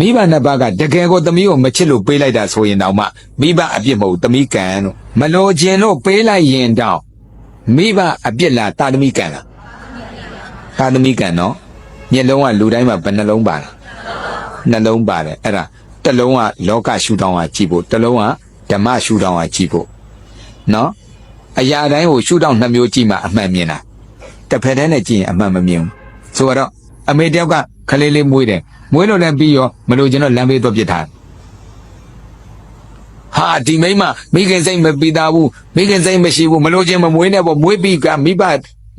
မိဘနှစ်ပါးကတကယ်ကိုသမီးကိုမချစ်လို့ပေးလိုက်တာဆိုရင်တောင်မှမိဘအပြစ်မဟုတ်သမီးကံလို့မလို့ခြင်းလို့ပေးလိုက်ရင်တောင်မိဘအပြစ်လားတာသမီးကံလားတာသမီးကံနော်မျက်လုံးကလူတိုင်းမှာဘယ်နှလုံးပါလားနှလုံးပါတယ်အဲ့ဒါတစ်လုံးကလောကရှုထောင့်ကကြည့်ဖို့တစ်လုံးကဓမ္မရှုထောင့်ကကြည့်ဖို့နော်အရာတိုင်းကိုရှုထောင့်နှစ်မျိုးကြည့်မှအမှန်မြင်တာတစ်ဖက်တည်းနဲ့ကြည့်ရင်အမှန်မမြင်ဘူးဆိုတော့အမေတယောက်က ခလေးလေးမွေးတယ်မွေးလို့လည်းပြီးရောမလို့ကျွန်တော်လမ်းဘေးတော့ပြစ်ထားတယ်ဟာဒီမိန်းမမိခင်စိတ်မပီတာဘူးမိခင်စိတ်မရှိဘူးမလို့ချင်းမမွေးနဲ့ပေါ့မွေးပြီးကမိဘ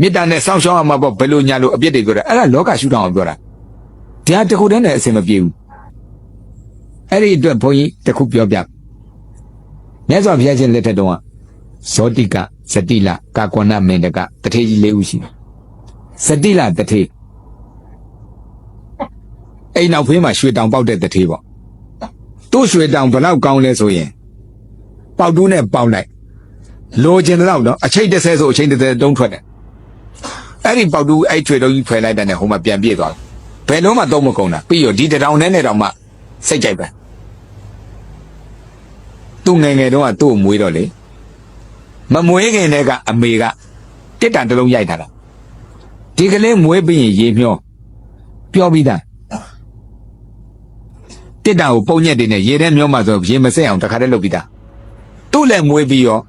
မေတ္တာနဲ့စောင့်ရှောက်ရမှာပေါ့ဘယ်လိုညာလို့အပြစ်တွေပြောတာအဲ့ဒါလောကရှုထောင့်အောင်ပြောတာတရားတစ်ခုတည်းနဲ့အစင်မပြေဘူးအဲ့ဒီအတွက်ဘုန်းကြီးတစ်ခုပြောပြမြတ်စွာဘုရားရှင်လက်ထက်တုန်းကဇောတိကဇတိလကာကွဏမင်းတကတထေကြီးလေးဦးရှိတယ်ဇတိလတထေ အိမ်နောက်ဖေးမှာရွှေတောင်ပေါက်တဲ့တထေပေါ့သူ့ရွှေတောင်ဘလောက်ကောင်းလဲဆိုရင်ပေါက်တူးနဲ့ပေါက်လိုက်လိုချင်တဲ့တော့နော်အချိန်တစ်ဆယ်ဆိုအချိန်တစ်ဆယ်တုံးထွက်တယ်အဲ့ဒီပေါက်တူးအဲ့ချွေတုံးကြီးဖွယ်လိုက်တဲ့နဲ့ဟိုမှာပြန်ပြေးသွားတယ်ဘယ်လုံးမှသုံးမကုန်တာပြီးတော့ဒီတထောင်နဲ့နဲ့တော့မှစိတ်ကြိုက်ပဲသူငယ်ငယ်တုန်းကသူ့ကိုမွေးတော့လေမမွေးခင်တည်းကအမေကတစ်တန်တစ်လုံးရိုက်ထားတာဒီကလေးမွေးပြီးရင်ရေမျောပြောပြီးသား တစ်တာကိုပုံညက်တွေနဲ့ရေထဲမျောမှဆိုရေမစက်အောင်တခါတည်းလုပ်ပြီးသားသူ့လည်းမွေးပြီးရော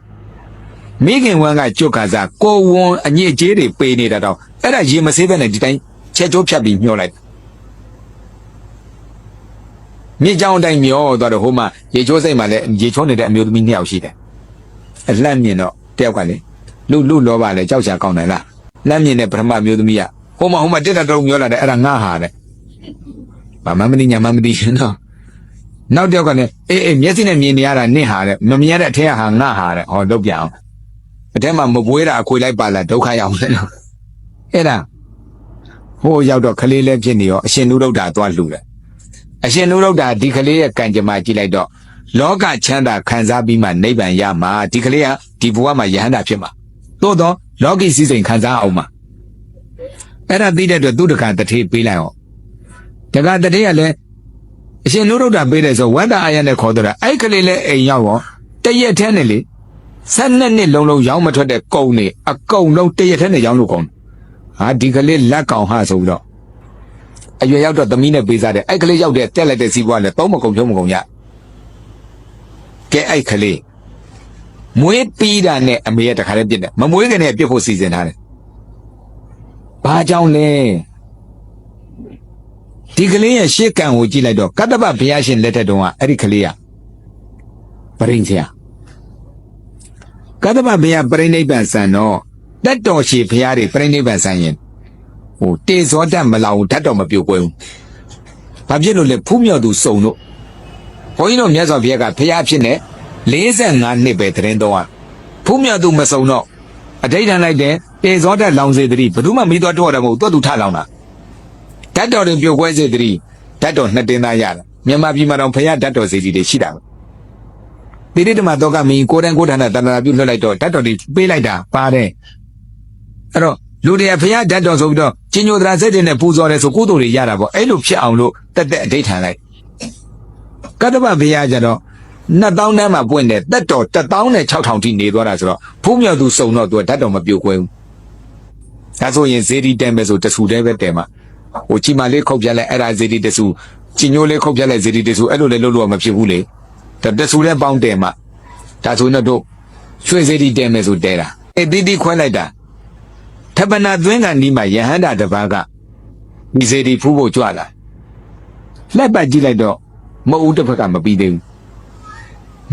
မိခင်ဝမ်းကကြွတ်ခါစားကိုဝွန်အညစ်အကြေးတွေပေးနေတာတော့အဲ့ဒါရေမဆေးဘဲနဲ့ဒီတိုင်းချက်ချိုးဖြတ်ပြီးမျောလိုက်မြေကြောင်အတိုင်းမျောသွားတော့ဟိုမှာရေချိုးစိတ်မှလည်းရေချိုးနေတဲ့အမျိုးသမီးနှစ်ယောက်ရှိတယ်အလှမ်းမြင်တော့တယောက်ကလေလူလူလောပါလေကြောက်ချာကောင်းတယ်လားလှမ်းမြင်တဲ့ပထမအမျိုးသမီးကဟိုမှာဟိုမှာတစ်တာတုံးမျောလာတယ်အဲ့ဒါငါဟာတဲ့ဘာမှမသိညာမှမသိရှင်တော့ နောက်တစ်ယောက်ကလည်းအေးအေးမျက်စိနဲ့မြင်နေရတာနင့်ဟာတဲ့မမြင်ရတဲ့အထက်ကဟာငါဟာတဲ့ဟောလုပ်ပြအောင်အထက်မှာမပွေးတာအခွေလိုက်ပါလားဒုက္ခရောက်တယ်နော်အဲ့ဒါဟိုရောက်တော့ခလေးလည်းဖြစ်နေရောအရှင်နုရုဒ္ဓသွားလှူတယ်အရှင်နုရုဒ္ဓဒီခလေးရဲ့ကံကြမ္မာကြည့်လိုက်တော့လောကချမ်းသာခံစားပြီးမှနိဗ္ဗာန်ရမှာဒီခလေးကဒီဘဝမှာယဟန္တာဖြစ်မှာသို့တော့လောကီစည်းစိမ်ခံစားအောင်မှာအဲ့ဒါသိတဲ့အတွက်သူတခါတထေးပေးလိုက်အောင်တက္ကတည်းကလည်း အရှင်နုရုဒ္ဓပေးတယ်ဆိုဝန္တာအာရနဲ့ခေါ်တော့တာအဲ့ကလေးလည်းအိမ်ရောက်ရောတရက်ထဲနဲ့လေဆက်နှစ်နှစ်လုံးလုံးရောင်းမထွက်တဲ့ကုံနေအကုံလုံးတရက်ထဲနဲ့ရောင်းလို့ကောင်းဟာဒီကလေးလက်ကောင်ဟာဆိုပြီးတော့အရွယ်ရောက်တော့သမီးနဲ့ပေးစားတယ်အဲ့ကလေးရောက်တဲ့တက်လိုက်တဲ့စီးပွားလည်းသုံးမကုန်ဖြုံးမကုန်ရကဲအဲ့ကလေးမွေးပြီးတာနဲ့အမေရတခါတည်းပြစ်တယ်မမွေးခင်နဲ့ပြစ်ဖို့စီစဉ်ထားတယ်ဘာကြောင့်လဲ ဒီကလေးရဲ့ရှေ့ကံကိုကြည့်လိုက်တော့ကတ္တပဘုရားရှင်လက်ထက်တုန်းကအဲ့ဒီကလေးကပရိန်ဆရာကတ္တပဘုရားပရိနိဗ္ဗာန်ဆန်တော့တက်တော်ရှိဘုရားတွေပရိနိဗ္ဗာန်ဆန်ရင်ဟိုတေဇောတတ်မလောင်ဓာတ်တော်မပြိုကွဲဘူးဘာဖြစ်လို့လဲဖူးမြောက်သူစုံတို့ဘုန်းကြီးတို့မြတ်စွာဘုရားကဘုရားဖြစ်နေ45နှစ်ပဲတရင်တော့ဖူးမြောက်သူမစုံတော့အဋိဌာန်လိုက်တယ်တေဇောတတ်လောင်စေတည်းဘယ်သူမှမိသွားတော့တယ်မဟုတ်တွတ်သူထလောင်တာ ဓာတ်တော်တွေပြိုကွဲစေတည်းဓာတ်တော်နှစ်တင်းသားရတယ်မြန်မာပြည်မှာတော့ဖယားဓာတ်တော်စီကြီးတွေရှိတာပဲတိတိတမတော့ကမင်းကိုယ်တိုင်ကိုယ်ထန်တဲ့တဏှာပြုလွှတ်လိုက်တော့ဓာတ်တော်တွေပေးလိုက်တာပါတယ်အဲ့တော့လူတွေကဖယားဓာတ်တော်ဆိုပြီးတော့ကျင်ညိုတရာစိတ်တွေနဲ့ပူဇော်တယ်ဆိုကုသိုလ်တွေရတာပေါ့အဲ့လိုဖြစ်အောင်လို့တက်တက်အဋိဌာန်လိုက်ကတ္တပဘုရားကျတော့2000တန်းမှာပွင့်တယ်တက်တော်16000ထိနေသွားတာဆိုတော့ဖူးမြောက်သူစုံတော့သူကဓာတ်တော်မပြိုကွဲဘူးဒါဆိုရင်ဇေဒီတဲမယ်ဆိုတဆူတဲပဲတဲမှာ ဟိုချီမလေးခုတ်ပြက်လိုက်အဲ့ဒါဇေဒီတဆူချီညိုလေးခုတ်ပြက်လိုက်ဇေဒီတဆူအဲ့လိုလေလို့လို့မဖြစ်ဘူးလေဒါတဆူလည်းပေါင်းတယ်မှာဒါဆိုရင်တော့ရွှေဇေဒီတဲမယ်ဆိုတဲတာအဲ့တီတီခွဲလိုက်တာထပ်ပနာသွင်းကန်ဒီမှာယဟန္တာတစ်ပါးကဒီဇေဒီဖူးဖို့ကြွလာလက်ပတ်ကြည့်လိုက်တော့မအူးတစ်ဖက်ကမပြီးသေးဘူး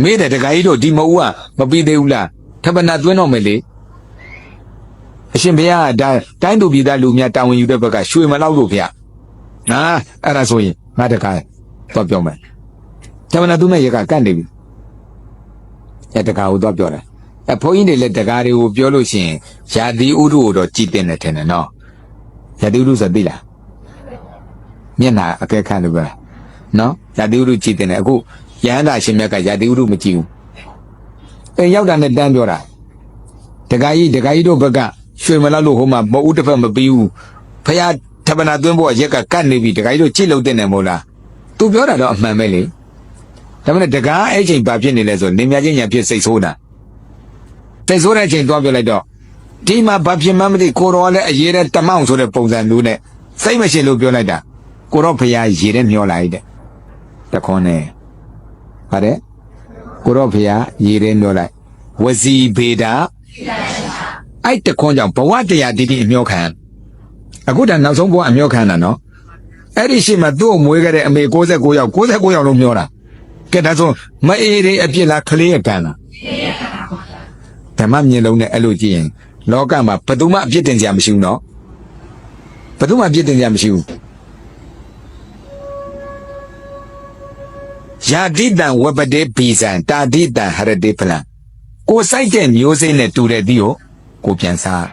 မေးတယ်တခါကြီးတို့ဒီမအူးကမပြီးသေးဘူးလားထပ်ပနာသွင်းတော့မယ်လေအ ရှင်ဘုရားကဒါတိုင်းသူပြည်သားလူများတာဝန်ယူတဲ့ဘက်ကရွှေမလောက်လို့ဗျာဟာအဲ့ဒါဆိုရင်ငါတကားတော့ပြောမယ်ဇမနာသူမဲ့ရကကန့်နေပြီအဲ့တကားကိုတော့ပြောတယ်အဖိုးကြီးတွေလည်းတကားတွေကိုပြောလို့ရှိရင်ယာတိဥဒုကိုတော့ကြည်တင်တယ်ထင်တယ်နော်ယာတိဥဒုဆိုသိလားမျက်နာအကဲခန့်လို့ပြောတာနော်ယာတိဥဒုကြည်တင်တယ်အခုယဟန္တာရှင်မြတ်ကယာတိဥဒုမကြည့်ဘူးအဲရောက်တာနဲ့တန်းပြောတာဒကာကြီးဒကာကြီးတို့ဘက်က ရွှေမလောက်လို့ဟိုမှာမဟုတ်တစ်ဖက်မပြီးဘူးဖះထပနာသွင်းဖို့ရက်ကကတ်နေပြီဒကာကြီးတို့ကြည့်လို့တင်တယ်မို့လားသူပြောတာတော့အမှန်ပဲလေဒါပေမဲ့တကားအဲ့ချိန်ဘာဖြစ်နေလဲဆိုနေမြချင်းညာဖြစ်စိတ်ဆိုးတာစိတ်ဆိုးတဲ့အချိန်သွားပြောလိုက်တော့ဒီမှာဘာဖြစ်မှန်းမသိကိုတော်ကလည်းအရေးတဲ့တမောင်ဆိုတဲ့ပုံစံမျိုးနဲ့စိတ်မရှိလို့ပြောလိုက်တာကိုတော့ဖះရေတဲ့မျောလိုက်တဲ့တခွန်းနဲ့ဗါတဲ့ကိုတော့ဖះရေတဲ့မျောလိုက်ဝစီဘေတာ အဲ့တခွန်းကြောင့်ဘဝတရားတည်တည်အမျောခံအခုတည်းနောက်ဆုံးဘဝအမျောခံတာနော်အဲ့ဒီရှိမှသူ့ကိုမွေးခဲ့တဲ့အမေ69ယောက်69ယောက်လုံးပြောတာကဲဒါဆိုမအေးတွေအပြစ်လားကလေးရကန်လားဓမ္မမြင်လုံးနဲ့အဲ့လိုကြည့်ရင် လောကမှာဘယ်သူမှအပြစ်တင်ကြမရှိဘူးနော်ဘယ်သူမှအပြစ်တင်ကြမရှိဘူးယာတိတံဝပတေဘီဇံတာတိတံဟရတေဖလံကိုစိုက်တဲ့မျိုးစိမ့်နဲ့တူတဲ့ဒီကို 故变三。